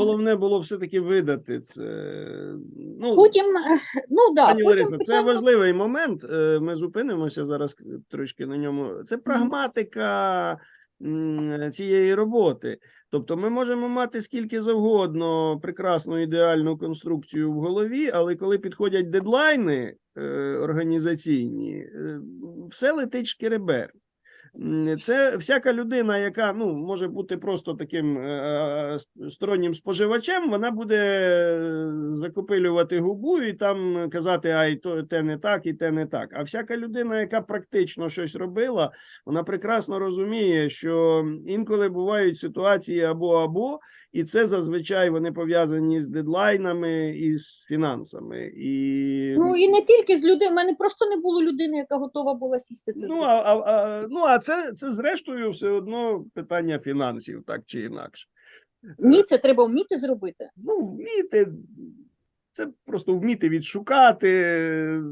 головне було все-таки видати це. Ну, Потім, е, ну да, Пані потім Лариса, це питання- важливий момент. е, Ми зупинимося зараз трошки на ньому. Це прагматика цієї роботи. Тобто, ми можемо мати скільки завгодно прекрасну ідеальну конструкцію в голові, але коли підходять дедлайни е, організаційні, е, все летить шкеребер. Це всяка людина, яка ну може бути просто таким е, е, стороннім споживачем, вона буде закупилювати губу і там казати, ай, то те не так, і те не так. А всяка людина, яка практично щось робила, вона прекрасно розуміє, що інколи бувають ситуації або або, і це зазвичай вони пов'язані з дедлайнами і з фінансами. І Ну і не тільки з людей. У мене просто не було людини, яка готова була сісти це Ну, а, а, ну, а це, це зрештою все одно питання фінансів, так чи інакше. Ні, це треба вміти зробити. Ну, вміти, це просто вміти відшукати,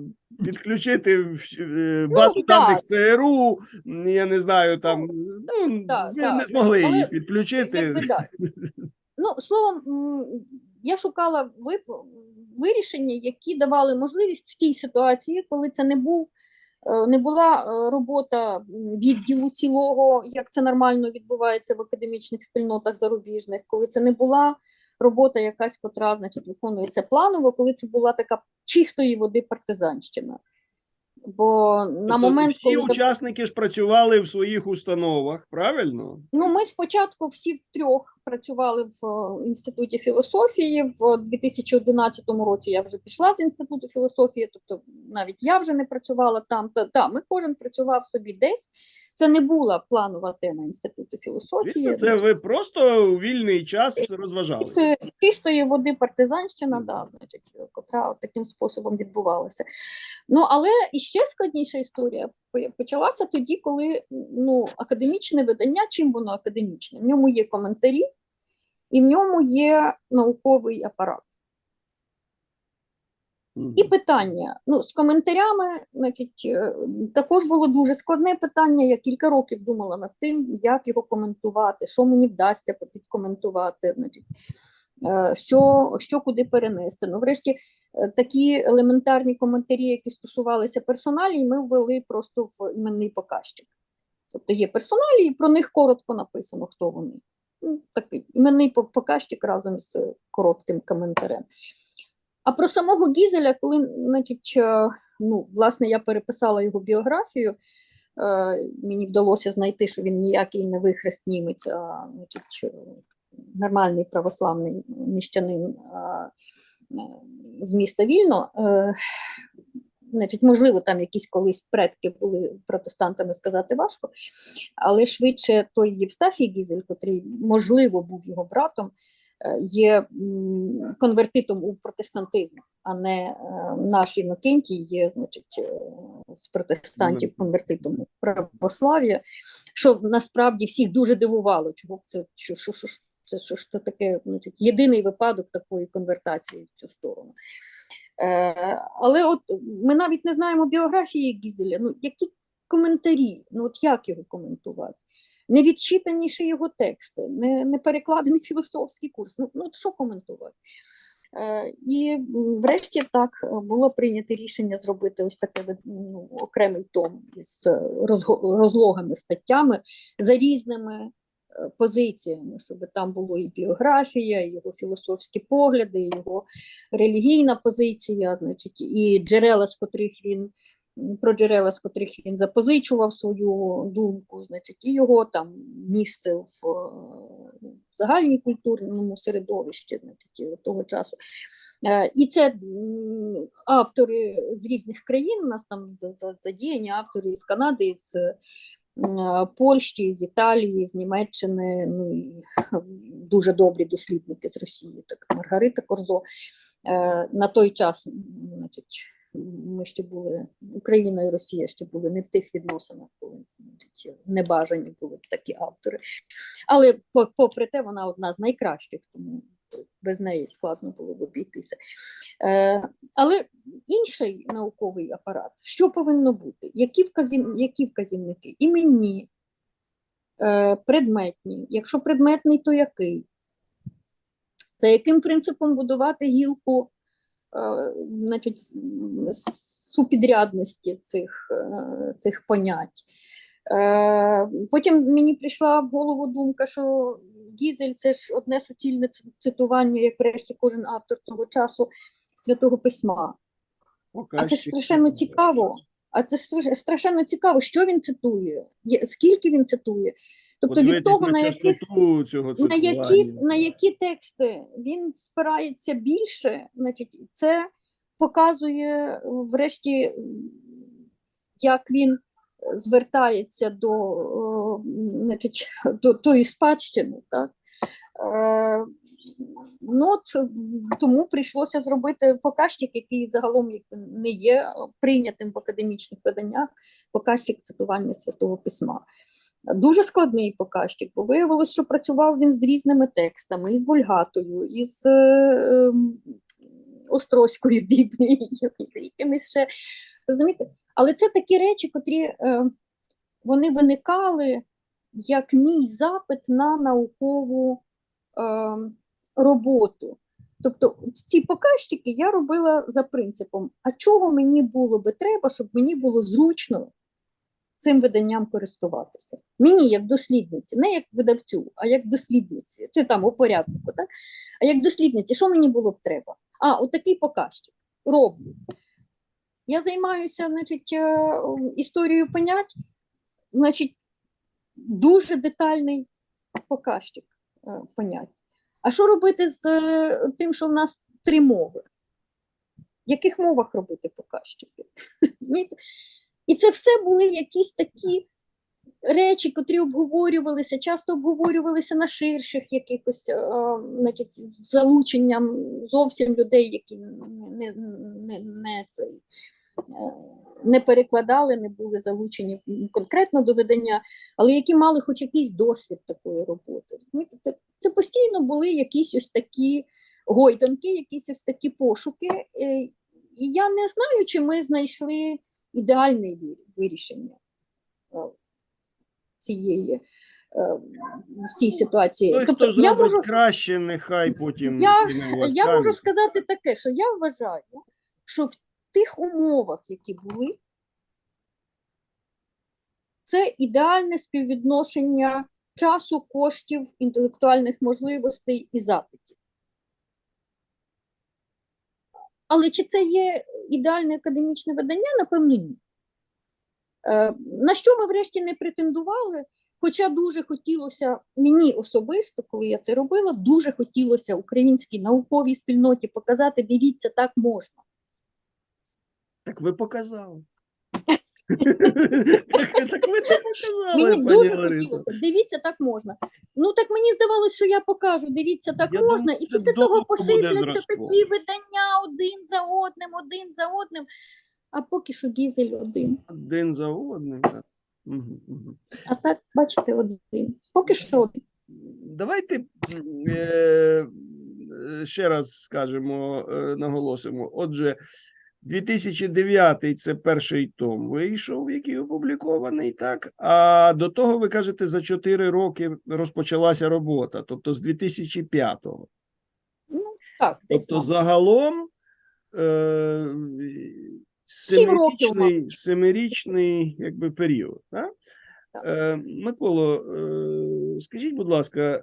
підключити е, базу Ну, даних. ЦРУ, я не знаю, там, ну, так, ви так, не змогли її підключити. Якби. Ну, словом, я шукала вирішення, які давали можливість в тій ситуації, коли це не був. е, Не була е, робота відділу цілого, як це нормально відбувається в академічних спільнотах зарубіжних, коли це не була робота якась, котра значить, виконується планово, коли це була така чистої води партизанщина. Бо на Тобто момент, всі коли учасники ж працювали в своїх установах, правильно? Ну, ми спочатку всі втрьох працювали в е, інституті філософії. В 2011 році я вже пішла з інституту філософії, тобто навіть я вже не працювала там. Та, та ми кожен працював собі десь. Це не була планова тема інституту філософії. Це ви просто у вільний час розважалися. чистої, чистої води партизанщина, да, значить, котра таким способом відбувалася. Ну, але іще складніша історія почалася тоді, коли ну, академічне видання, чим воно академічне? В ньому є коментарі, і в ньому є науковий апарат. І питання. Ну, з коментарями, значить, е, також було дуже складне питання. Я кілька років думала над тим, як його коментувати, що мені вдасться підкоментувати, значить, е, що, що куди перенести. Ну, врешті, такі елементарні коментарі, які стосувалися персоналій, ми ввели просто в іменний показчик. Тобто є персоналі, і про них коротко написано, хто вони. Ну, такий іменний показчик разом з коротким коментарем. А про самого Гізеля, коли, значить, е, ну, власне, я переписала його біографію, е, мені вдалося знайти, що він ніякий не вихрест німець, а значить, е, нормальний православний міщанин е, з міста Вільно. Е, Значить, можливо, там якісь колись предки були протестантами, сказати важко, але швидше той Євстафій Гізель, котрий, можливо, був його братом, е, є конвертитом у протестантизм, а не е, наш Інокентій є, значить, е, з протестантів конвертитом у православ'я, що насправді всіх дуже дивувало, чого це що, що, що, це що ж таке, значить, єдиний випадок такої конвертації в цю сторону. Е, але от ми навіть не знаємо біографії Гізеля. Ну, які коментарі? Ну, от як його коментувати? Не відчитаніші його тексти, не, не перекладений філософський курс. Ну, ну от що коментувати? Е, і врешті так було прийнято рішення зробити ось таке ну, окремий том із розлогими статтями за різними позиціями, щоб там було і біографія, і його філософські погляди, і його релігійна позиція, значить, і джерела, з котрих він про джерела, з котрих він запозичував свою думку, значить, і його там місце в е, загальній культурному середовищі, значить, того часу. Е, І це автори з різних країн. У нас там за- за- задіяні автори з Канади, з е, Польщі, з Італії, з Німеччини, ну і дуже добрі дослідники з Росії, так Маргарита Корзо. Е, На той час, значить, ми ще були, Україна і Росія ще були не в тих відносинах, коли небажані були такі автори. Але по- попри те, вона одна з найкращих, тому без неї складно було б обійтися. Е, але інший науковий апарат, що повинно бути? Які, вказів, які вказівники? Іменні, е, предметні. Якщо предметний, то який? За яким принципом будувати гілку е, значить, супідрядності цих, е, цих понять? Е, Потім мені прийшла в голову думка, що Гізель це ж одне суцільне цитування, як врешті кожен автор того часу святого письма. А це ж страшенно цікаво. А це страшенно цікаво, що він цитує, скільки він цитує. Тобто від того, на яких цього на які, на які тексти він спирається більше, значить, це показує, врешті, як він звертається до, о, значить, тої спадщини. Так? Е, Ну, от, тому прийшлося зробити показчик, який загалом не є прийнятим в академічних виданнях, показчик цитування Святого Письма. Дуже складний показчик, бо виявилось, що працював він з різними текстами, із Вольгатою, із е, ем, Острозькою Біблією, із якимись ще. Розумієте? Але це такі речі, котрі е, вони виникали як мій запит на наукову е, роботу. Тобто ці показчики я робила за принципом, а чого мені було би треба, щоб мені було зручно цим виданням користуватися. Мені як дослідниці, не як видавцю, а як дослідниці, чи там у порядку, так? а як дослідниці, що мені було б треба? А, отакий показчик. Роблю. Я займаюся значить, е, історією понять, значить, дуже детальний показчик е, понять. А що робити з е, тим, що в нас три мови? В яких мовах робити показчики? І це все були якісь такі речі, котрі обговорювалися, часто обговорювалися на ширших якихось, е, значить, залученням зовсім людей, які не, не, не, цей, е, не перекладали, не були залучені конкретно до видання, але які мали хоч якийсь досвід такої роботи. Це, це постійно були якісь ось такі гойданки, якісь ось такі пошуки. Е, І я не знаю, чи ми знайшли ідеальне вирішення е, цієї е, в цій ситуації. Той, тобто, хто я можу, краще, нехай потім Я- я можу сказати таке, що я вважаю, що в тих умовах, які були, це ідеальне співвідношення часу, коштів, інтелектуальних можливостей і запитів. Але чи це є ідеальне академічне видання? Напевно, ні. Е, На що ми врешті не претендували? Хоча дуже хотілося мені особисто, коли я це робила, дуже хотілося українській науковій спільноті показати, дивіться, так можна. Так ви показали. Так ви це показали, Мені пані дуже хотілося, дивіться, так можна. Ну так мені здавалося, що я покажу, дивіться, так Я можна, думаю, і це після довго того буде посипляться зразком. такі видання один за одним, один за одним. А поки що гізель один. Один за одним. так. Мгм, мгм. А так, бачите, один. Поки що один. Давайте е, е, ще раз скажемо, е, наголосимо. Отже, 2009 це перший том вийшов, який опублікований, так? А до того, ви кажете, за 4 роки розпочалася робота, тобто з 2005-го. Ну, так. Тобто мабуть. загалом е, семирічний, семирічний якби, період. Так? Так. Е, Миколо, е, скажіть, будь ласка, е,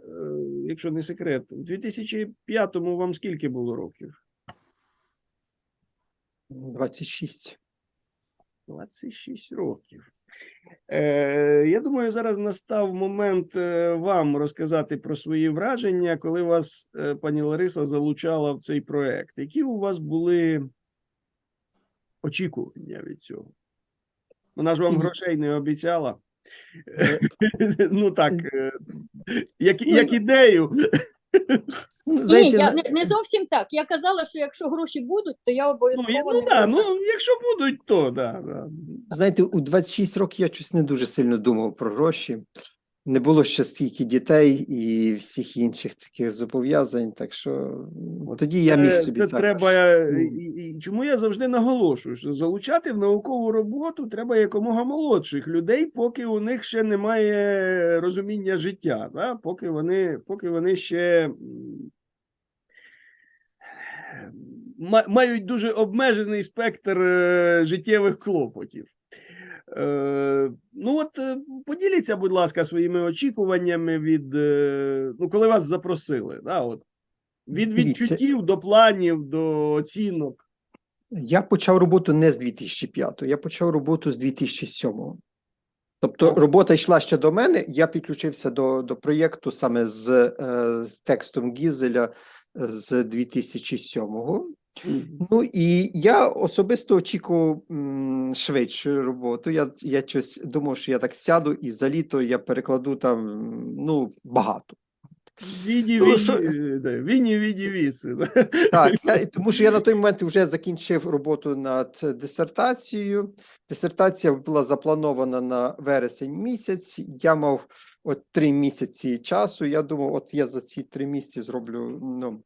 якщо не секрет, в 2005-му вам скільки було років? 26. 26 років. Е, я думаю, зараз настав момент е, вам розказати про свої враження, коли вас е, пані Лариса залучала в цей проект. Які у вас були очікування від цього? Вона ж вам грошей не обіцяла. Е, Ну так, як, як ідею. Ну, Ні, я не, не зовсім так. Я казала, що якщо гроші будуть, то я Ну, обов'язково і- ну, не да, ну, якщо будуть, то да, да. знаєте, у 26 років я щось не дуже сильно думав про гроші. Не було ще стільки дітей і всіх інших таких зобов'язань. Так що тоді я міг собі Це також. треба. е, ну. І, і чому я завжди наголошую, що залучати в наукову роботу треба якомога молодших людей, поки у них ще немає розуміння життя, да? поки вони, поки вони ще мають дуже обмежений спектр е, життєвих клопотів. Е, ну от е, поділіться, будь ласка, своїми очікуваннями від ну, коли вас запросили. Да, от, від відчуттів до планів, до оцінок. Я почав роботу не з 2005, я почав роботу з 2007. Тобто робота йшла ще до мене. Я підключився до, до проєкту саме з, з текстом Гізеля з 2007-го. Ну і я особисто очікував швидшу роботу. Я, я щось думав, що я так сяду, і за літо я перекладу там ну багато. Віді, віді, що- е, віні, віді, віці. Так, я, тому що я на той момент вже закінчив роботу над дисертацією. Дисертація була запланована на вересень місяць. Я мав от три місяці часу. Я думав, от я за ці три місяці зроблю ну,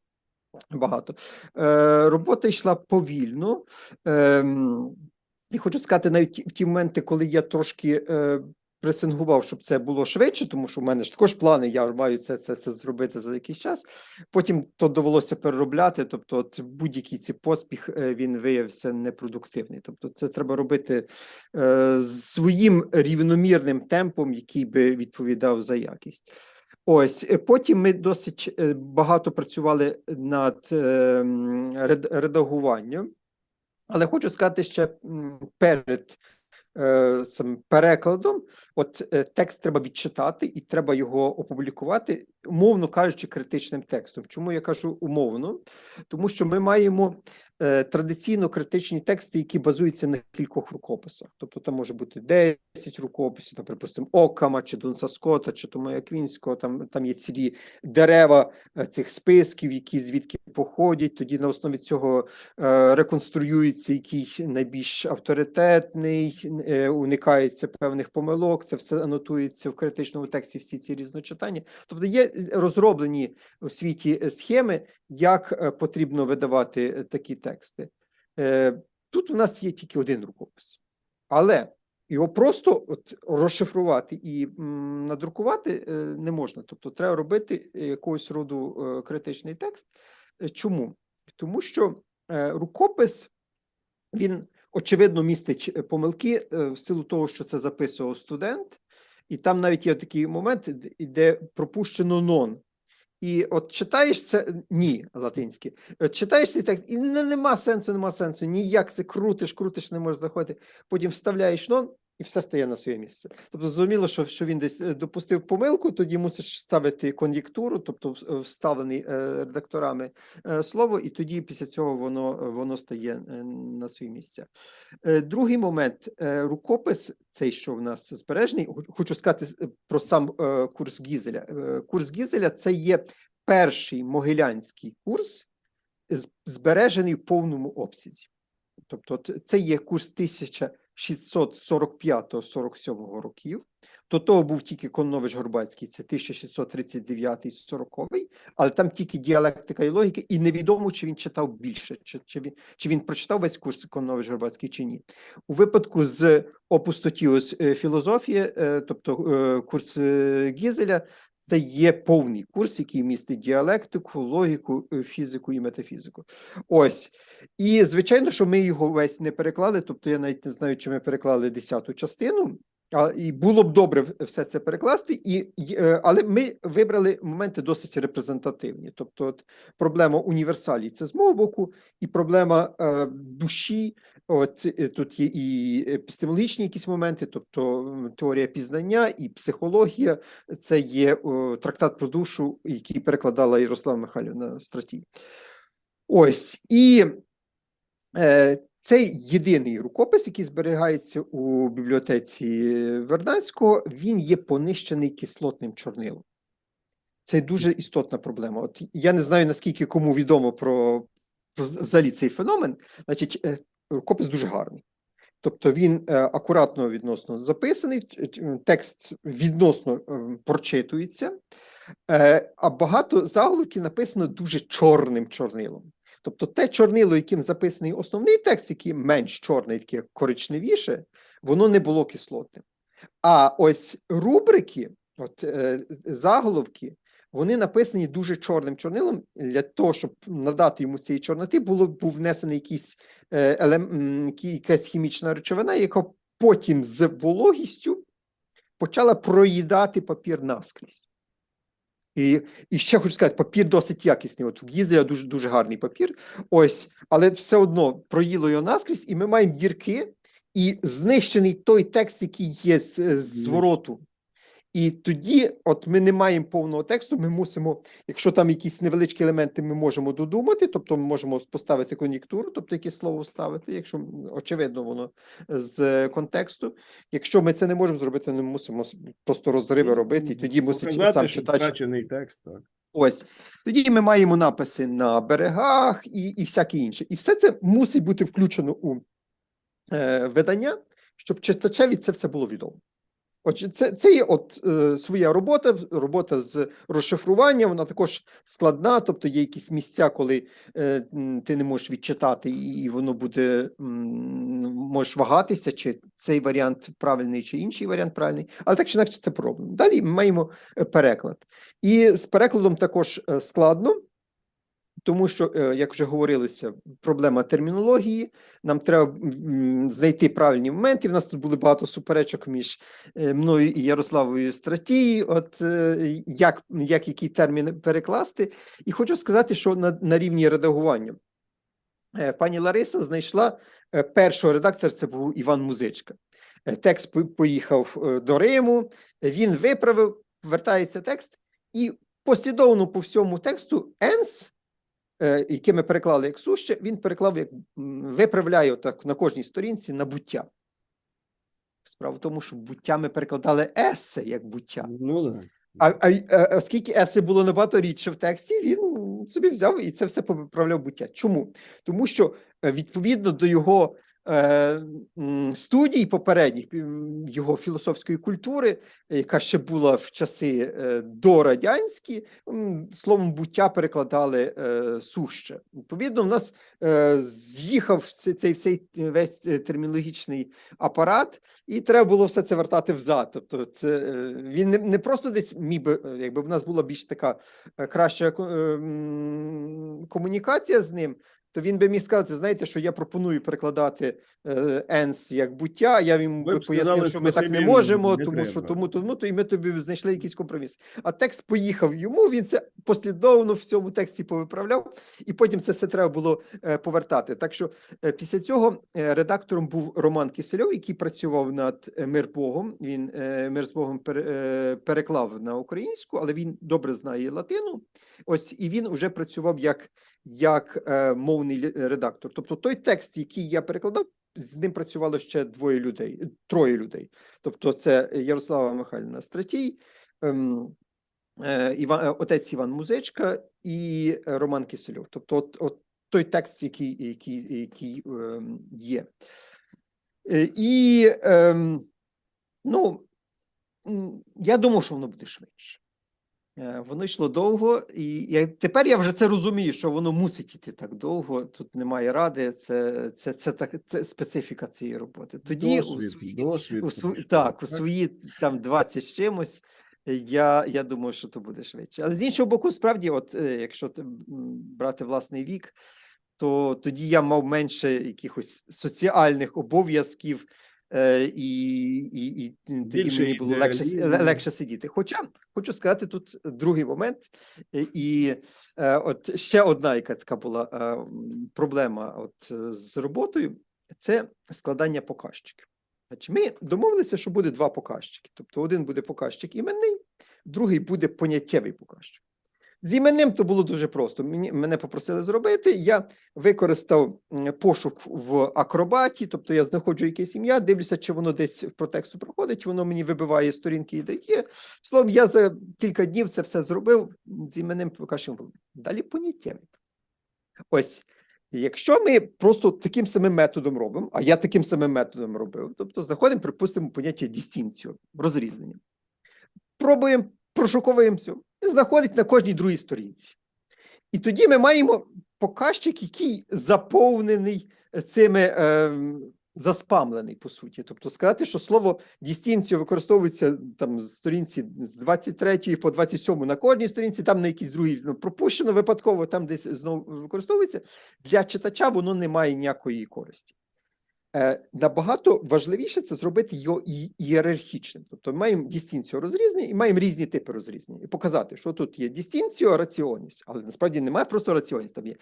багато. Е, робота йшла повільно. Ем, і хочу сказати, навіть в ті моменти, коли я трошки е, пресингував, щоб це було швидше, тому що в мене ж також плани, я маю це, це, це зробити за якийсь час. Потім то довелося переробляти. Тобто, от будь-який цей поспіх е, він виявився непродуктивний. Тобто, це треба робити е, своїм рівномірним темпом, який би відповідав за якість. Ось е, потім ми досить е, багато працювали над редагуванням, але хочу сказати ще перед перекладом, от е, текст треба відчитати і треба його опублікувати, умовно кажучи, критичним текстом. Чому я кажу умовно? Тому що ми маємо е, традиційно критичні тексти, які базуються на кількох рукописах. Тобто там може бути 10 рукописів, там, припустимо, Окама чи Донса Скотта, чи Томая Квінського, там, там є цілі дерева е, цих списків, які звідки походять. Тоді на основі цього е, реконструюється який найбільш авторитетний, е, уникається певних помилок. Це все анотується в критичному тексті. Всі ці різночитання. Тобто є е, розроблені у світі е, схеми, як е, потрібно видавати е, такі тексти. Е, Тут в нас є тільки один рукопис, але його просто от розшифрувати і надрукувати не можна. Тобто, треба робити якогось роду критичний текст. Чому? Тому що рукопис він очевидно містить помилки в силу того, що це записував студент, і там навіть є такий момент, де пропущено нон. І от читаєш це ні, латинське, читаєш цей текст, і не, нема сенсу, нема сенсу. Ніяк це крутиш, крутиш, не можеш заходити. Потім вставляєш нон, і все стає на своє місце. Тобто, зрозуміло, що, що він десь е, допустив помилку, тоді мусиш ставити кон'єктуру, тобто е, вставлений е, редакторами слово, і тоді після цього воно, воно стає на свої місця. Е, Другий момент рукопис, цей, що в нас збережений, хочу сказати про сам курс Гізеля. Курс Гізеля це є перший могилянський курс, збережений в повному обсязі. Тобто, це є курс 1645-47 років. До того був тільки Коннович Горбацький, це 1639-40, але там тільки діалектика і логіка, і невідомо, чи він читав більше, чи, чи, він, чи він прочитав весь курс Коннович Горбацький чи ні. У випадку з опустотіус філозофія, е, тобто е, курс е, Гізеля, це є повний курс, який містить діалектику, логіку, е, фізику і метафізику. Ось. І звичайно, що ми його весь не переклали. Тобто, я навіть не знаю, чи ми переклали десяту частину. А, і було б добре все це перекласти, і, й- е, але ми вибрали моменти досить репрезентативні. Тобто, от, проблема універсалій це з мого боку, і проблема е, душі. От е, тут є і епістемологічні якісь моменти, тобто теорія пізнання і психологія. Це є о, трактат про душу, який перекладала Ярослава Михайлівна Стратій. Ось і е, цей єдиний рукопис, який зберігається у бібліотеці Вернадського, він є понищений кислотним чорнилом. Це дуже істотна проблема. От я не знаю, наскільки кому відомо про, про взагалі цей феномен. Значить, е, рукопис дуже гарний. Тобто він е, акуратно відносно записаний, текст відносно е, прочитується, е, а багато заголовків написано дуже чорним чорнилом. Тобто те чорнило, яким записаний основний текст, який менш чорний, таке коричневіше, воно не було кислотним. А ось рубрики, от заголовки, вони написані дуже чорним чорнилом. Для того, щоб надати йому цієї чорноти, було був внесений якийсь е, елем, якась хімічна речовина, яка потім з вологістю почала проїдати папір наскрізь. І, і ще хочу сказати, папір досить якісний. От у Гізеля дуже дуже гарний папір. Ось, але все одно проїло його наскрізь, і ми маємо дірки, і знищений той текст, який є з, з звороту. І тоді, от ми не маємо повного тексту, ми мусимо, якщо там якісь невеличкі елементи, ми можемо додумати, тобто ми можемо поставити кон'юнктуру, тобто якесь слово вставити, якщо очевидно воно з контексту. Якщо ми це не можемо зробити, ми мусимо просто розриви робити, і тоді мусить Показати, сам читач. втрачений текст, так. Ось тоді ми маємо написи на берегах і, і всяке інше. І все це мусить бути включено у е, видання, щоб читачеві це все було відомо. Отже, це, це є от е, своя робота, робота з розшифрування, вона також складна, тобто є якісь місця, коли е, ти не можеш відчитати, і воно буде м, можеш вагатися, чи цей варіант правильний, чи інший варіант правильний. Але так чи інакше це пороблено. Далі ми маємо е, переклад. І з перекладом також е, складно. Тому що, е, як вже говорилося, проблема термінології. Нам треба знайти правильні моменти. В нас тут були багато суперечок між е, мною і Ярославою Стратією. От е, як, як який термін перекласти. І хочу сказати, що на, на рівні редагування пані Лариса знайшла першого редактора, це був Іван Музичка. Текст поїхав до Риму, він виправив, вертається текст, і послідовно по всьому тексту «енс», яке ми переклали як суще, він переклав як виправляє так на кожній сторінці на буття. Справа в тому, що буття ми перекладали есе як буття. Ну. А, а, а оскільки есе було набагато рідше в тексті, він собі взяв і це все поправляв буття. Чому? Тому що е, відповідно до його е, студій попередніх, його філософської культури, яка ще була в часи е, дорадянські, словом буття перекладали е, суще. Відповідно, в нас е, з'їхав цей, цей, весь е, термінологічний апарат, і треба було все це вертати взад. Тобто, це е, він не, просто десь міг би, е, якби в нас була більш така е, краща е, комунікація з ним. То він би міг сказати, знаєте, що я пропоную перекладати енс як буття. Я йому би пояснив, сказали, що ми так не можемо, не тому що тому, тому, то і ми тобі знайшли якийсь компроміс. А текст поїхав йому. Він це послідовно в цьому тексті повиправляв, і потім це все треба було е, повертати. Так що Е, Після цього е, редактором був Роман Кисельов, який працював над Мир Богом. Він Мир з Богом пере- переклав на українську, але він добре знає латину. Ось і він вже працював як, як е, мовний редактор. Тобто той текст, який я перекладав, з ним працювало ще двоє людей, е, троє людей. Тобто, це Ярослава Михайлівна Стратій. ем, е, Іван, е, отець Іван Музичка і е, Роман Кисельов. Тобто, от, от той текст, який, який, який ем, є. Е, І ем, ну, я думав, що воно буде швидше. Е, Воно йшло довго, і я, тепер я вже це розумію, що воно мусить іти так довго. Тут немає ради, це, це, це, так, це специфіка цієї роботи. Тоді у свої- досвід. у св... пішов, так, у свої там 20 з чимось. Я, я думаю, що то буде швидше. Але з іншого боку, справді, от е, якщо ти, брати власний вік, то тоді я мав менше якихось соціальних обов'язків, і, і, і тоді Більше мені було легше, легше сидіти. Хоча хочу сказати тут другий момент, е, і е, от ще одна, яка така була е, проблема от, е, з роботою, це складання показчиків. Значить, ми домовилися, що буде два показчики. Тобто один буде показчик іменний, другий буде поняттєвий показчик. З іменним то було дуже просто. Мені, мене попросили зробити. Я використав пошук в акробаті, тобто я знаходжу якесь ім'я, дивлюся, чи воно десь по тексту проходить, воно мені вибиває сторінки і дає. Словом, я за кілька днів це все зробив з іменним показчиком. Далі поняттєвий. Ось. Якщо ми просто таким самим методом робимо, а я таким самим методом робив, тобто знаходимо, припустимо, поняття дистінцію, розрізнення. Пробуємо, прошуковуємо і знаходить на кожній другій сторінці. І тоді ми маємо показчик, який заповнений цими е, заспамлений, по суті. Тобто сказати, що слово дістінцію використовується там з сторінці з 23 по 27 на кожній сторінці, там на якійсь другій ну, пропущено випадково, там десь знову використовується. Для читача воно не має ніякої користі. Е, набагато важливіше це зробити його ієрархічним. Тобто маємо дістінцію розрізнення і маємо різні типи розрізнення. І показати, що тут є дістінціо, раціоність, але насправді немає просто раціоність, там є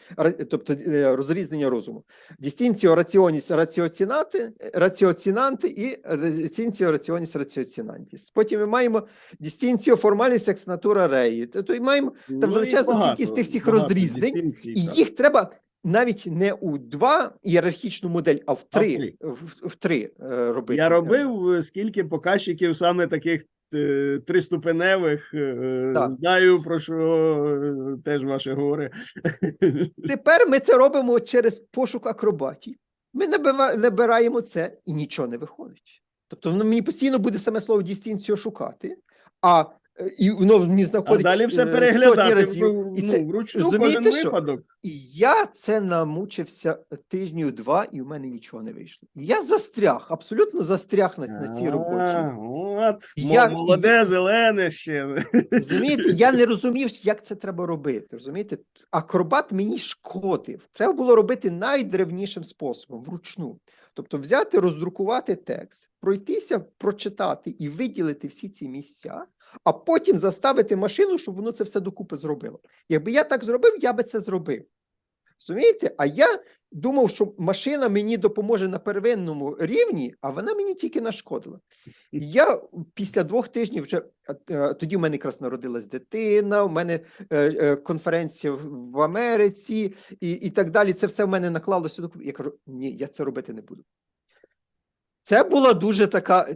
тобто е, розрізнення розуму. Дістінціо, раціоність, раціоцінати, раціоцінанти і дістінціо, раціоність, раціоцінантіс. Потім ми маємо дістінціо формаліс екс натура реї. Тобто і маємо Ну, Там величезна багато- кількість тих всіх розрізнень, і їх треба навіть не у два ієрархічну модель, а в А в три, три. в, в три е, робити. Я робив е, скільки показчиків саме таких е, триступеневих. Так. Знаю про що теж ваше горе. Тепер ми це робимо через пошук акробатій. Ми набираємо це і нічого не виходить. Тобто воно мені постійно буде саме слово дістінціо шукати, а і воно мені А знаходить далі все е, переглядати разів. в- І ну, це, вручну розумієте, кожен що? випадок. І я це намучився тижнів два, і в мене нічого не вийшло. І Я застряг, абсолютно застряг на, на цій роботі. От, Я- мо- молоде, зелене ще. Розумієте, я не розумів, як це треба робити. Розумієте, акробат мені шкодив. Треба було робити найдревнішим способом вручну. Тобто, взяти, роздрукувати текст, пройтися, прочитати і виділити всі ці місця, а потім заставити машину, щоб воно це все докупи зробило. Якби я так зробив, я би це зробив. Розумієте? А я думав, що машина мені допоможе на первинному рівні, а вона мені тільки нашкодила. Я після двох тижнів вже е, е, тоді в мене якраз народилась дитина, у мене е, конференція в- Америці і, і так далі. Це все в мене наклалося. Я кажу: ні, я це робити не буду. Це була дуже така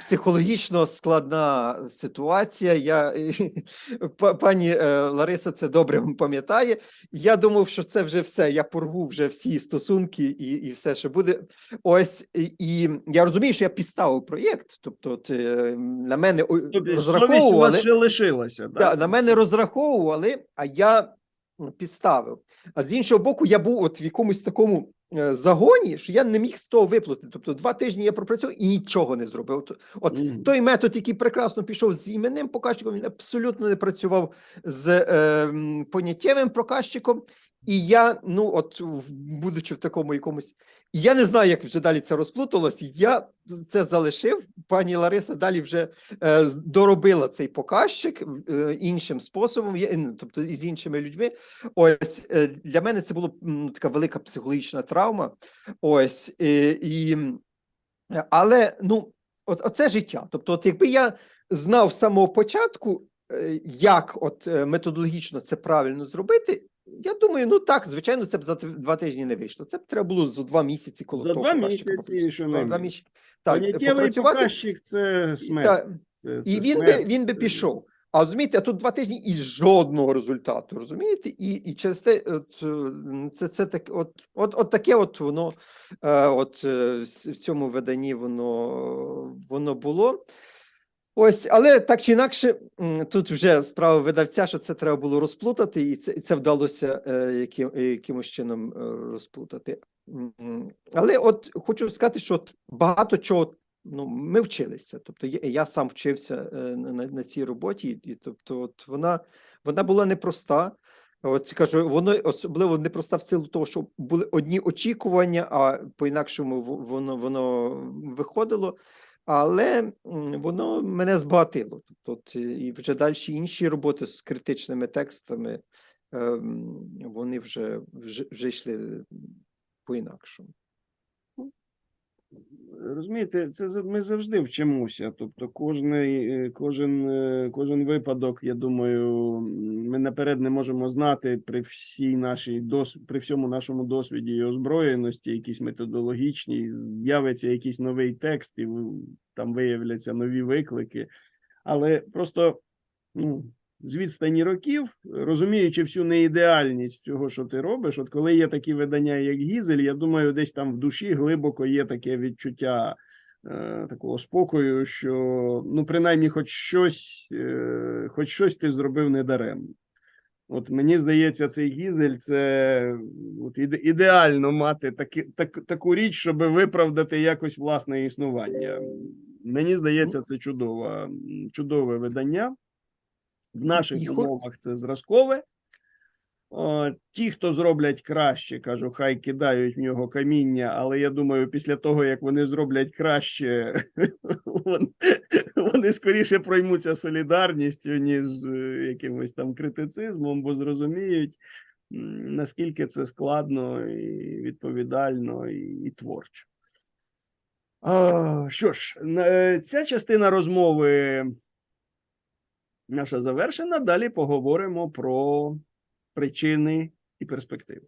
психологічно складна ситуація. Я, пані е, Лариса це добре пам'ятає. Я думав, що це вже все. Я порву вже всі стосунки і, і все, що буде. Ось і, я розумію, що я підставив проєкт. Тобто, от, е, на мене у розраховували. вас ще лишилася. Да, так? на мене розраховували, а я підставив. А з іншого боку, я був от в якомусь такому загоні, що я не міг з того виплатити. Тобто, два тижні я пропрацював і нічого не зробив. От, от Мгм. той метод, який прекрасно пішов з іменним показчиком, він абсолютно не працював з е, поняттєвим показчиком. І я, ну от, будучи в такому якомусь, я не знаю, як вже далі це розплуталось. Я це залишив. Пані Лариса далі вже е, доробила цей показчик е, іншим способом, є- ну, тобто із іншими людьми. Ось е, для мене це була м, така велика психологічна травма. Ось е, і, але ну, от оце життя. Тобто, от якби я знав з самого початку, е, як от е, методологічно це правильно зробити. Я думаю, ну так, звичайно, це б за два тижні не вийшло. Це б треба було за два місяці коло За того два місяці, що найменше. два місяці. Так, попрацювати. показчик це смерть. та, Це, і це він би, він би пішов. А розумієте, а тут два тижні і жодного результату, розумієте? І, і через те, от, е, це, це так, от, от, от таке от воно е, от, е, в цьому виданні воно, воно було. Ось, але так чи інакше, тут вже справа видавця, що це треба було розплутати, і це, і це вдалося е, яким, якимось чином е, розплутати. Але от хочу сказати, що от багато чого ну, ми вчилися. Тобто я, я сам вчився е, на, на, цій роботі, і, і тобто, от вона, вона була непроста. От кажу, воно особливо непроста в силу того, що були одні очікування, а по-інакшому воно, воно виходило. Але воно мене збагатило. Тобто, і вже далі інші роботи з критичними текстами, ем, вони вже, вже, вже йшли по-інакшому. Розумієте, це ми завжди вчимося. Тобто, кожний, е, кожен, е, кожен випадок, я думаю, ми наперед не можемо знати при всій нашій дос... при всьому нашому досвіді і озброєності, якісь методологічні, з'явиться якийсь новий текст, і там виявляться нові виклики. Але просто ну, з відстані років, розуміючи всю неідеальність цього, що ти робиш, от коли є такі видання, як Гізель, я думаю, десь там в душі глибоко є таке відчуття е, такого спокою, що ну, принаймні, хоч щось, е, хоч щось ти зробив недаремно. От мені здається, цей гізель це от іде- ідеально мати таки, так, таку річ, щоб виправдати якось власне існування. Мені здається, це чудова, м, чудове видання. В наших умовах це зразкове. О, ті, хто зроблять краще, кажу, хай кидають в нього каміння, але я думаю, після того, як вони зроблять краще, вони, вони скоріше проймуться солідарністю, ніж е, якимось там критицизмом, бо зрозуміють, наскільки це складно і відповідально, і, і творчо. А, що ж, е, ця частина розмови наша завершена. Далі поговоримо про причини і перспективи.